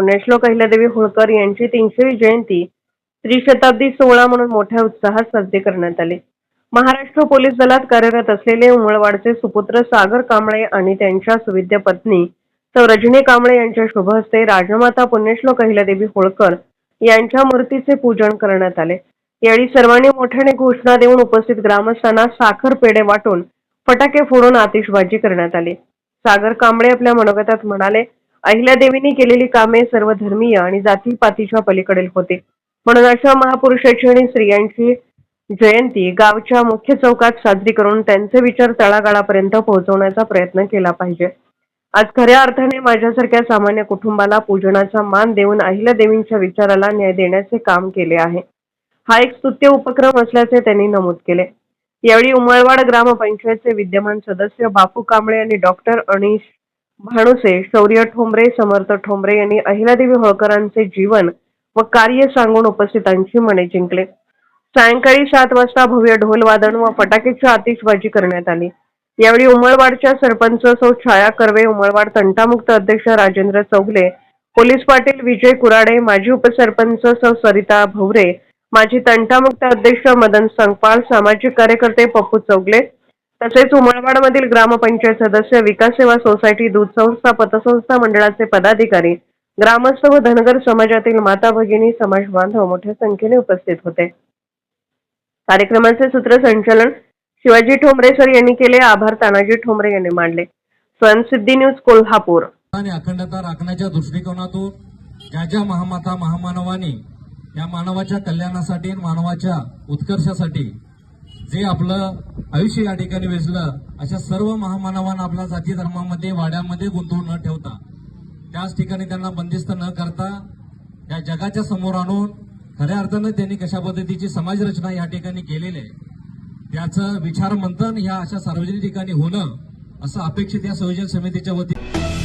पुण्यश्लोक अहिल्यादेवी होळकर यांची तीनशेवी जयंती त्रिशताब्दी सोहळा म्हणून मोठ्या उत्साहात साजरी करण्यात आली. महाराष्ट्र पोलीस दलात कार्यरत असलेले उमळवाडचे सुपुत्र सागर कांबळे आणि त्यांच्या सुविद्य पत्नी सौ रजनी कांबळे यांच्या शुभ हस्ते राजमाता पुण्यश्लोक अहिल्यादेवी होळकर यांच्या मूर्तीचे पूजन करण्यात आले. यावेळी सर्वांनी मोठ्याने घोषणा देऊन उपस्थित ग्रामस्थांना साखर पेढे वाटून फटाके फोडून आतिषबाजी करण्यात आली. सागर कांबळे आपल्या मनोगतात म्हणाले अहिल्यादेवींनी केलेली कामे सर्व धर्मीय आणि जातीपातीच्या पलीकडील होती. म्हणून अशा महापुरुषाची आणि स्त्रियांची जयंती गावच्या मुख्य चौकात साजरी करून त्यांचे विचार तळागाळापर्यंत पोहोचवण्याचा प्रयत्न केला पाहिजे. आज खऱ्या अर्थाने माझ्यासारख्या सामान्य कुटुंबाला पूजनाचा मान देऊन अहिल्यादेवींच्या विचाराला न्याय देण्याचे काम केले आहे. हा एक स्तुत्य उपक्रम असल्याचे त्यांनी नमूद केले. यावेळी उमळवाड ग्रामपंचायतचे विद्यमान सदस्य बापू कांबळे आणि डॉक्टर अनिश भानुसे शौर्य ठोंबरे समर्थ ठोंबरे यांनी अहिल्यादेवी होळकरांचे जीवन व कार्य सांगून उपस्थितांची मने जिंकले. सायंकाळी सात वाजता भव्य ढोल वादन व फटाक्याची आतिषबाजी करण्यात आली. यावेळी उमळवाडच्या सरपंच सौ छाया कर्वे उमळवाड तंटामुक्त अध्यक्ष राजेंद्र चौगले पोलीस पाटील विजय कुराडे माजी उपसरपंच सौ सरिता भवरे माजी तंटामुक्त अध्यक्ष मदन संगपाळ सामाजिक कार्यकर्ते पप्पू चौगले तसेच उमळवाडमधील ग्रामपंचायत सदस्य विकास सेवा सोसायटी दूध संस्था पतसंस्था मंडळाचे पदाधिकारी ग्रामस्थ व धनगर समाजातील माता भगिनी समाज बांधव मोठ्या संख्येने उपस्थित होते. कार्यक्रमाचे सूत्रसंचालन शिवाजी ठोंबरे सर यांनी केले. आभार तानाजी ठोंबरे यांनी मांडले. स्वयंसिद्धी न्यूज कोल्हापूर. आणि अखंडता राखण्याच्या दृष्टिकोनातून ज्या ज्या महामाता महामानवांनी या मानवाच्या कल्याणासाठी मानवाच्या उत्कर्षासाठी जे आपलं आयुष्य या ठिकाणी वेचलं अशा सर्व महामानवांना आपल्या जाती धर्मामध्ये वाड्यामध्ये गुंतवून न ठेवता त्याच ठिकाणी त्यांना बंदिस्त न करता या जगाच्या समोर आणून खऱ्या अर्थानं त्यांनी कशा पद्धतीची समाजरचना या ठिकाणी केलेली आहे त्याचं विचार मंथन ह्या अशा सार्वजनिक ठिकाणी होणं असं अपेक्षित या संयोजन समितीच्या वतीने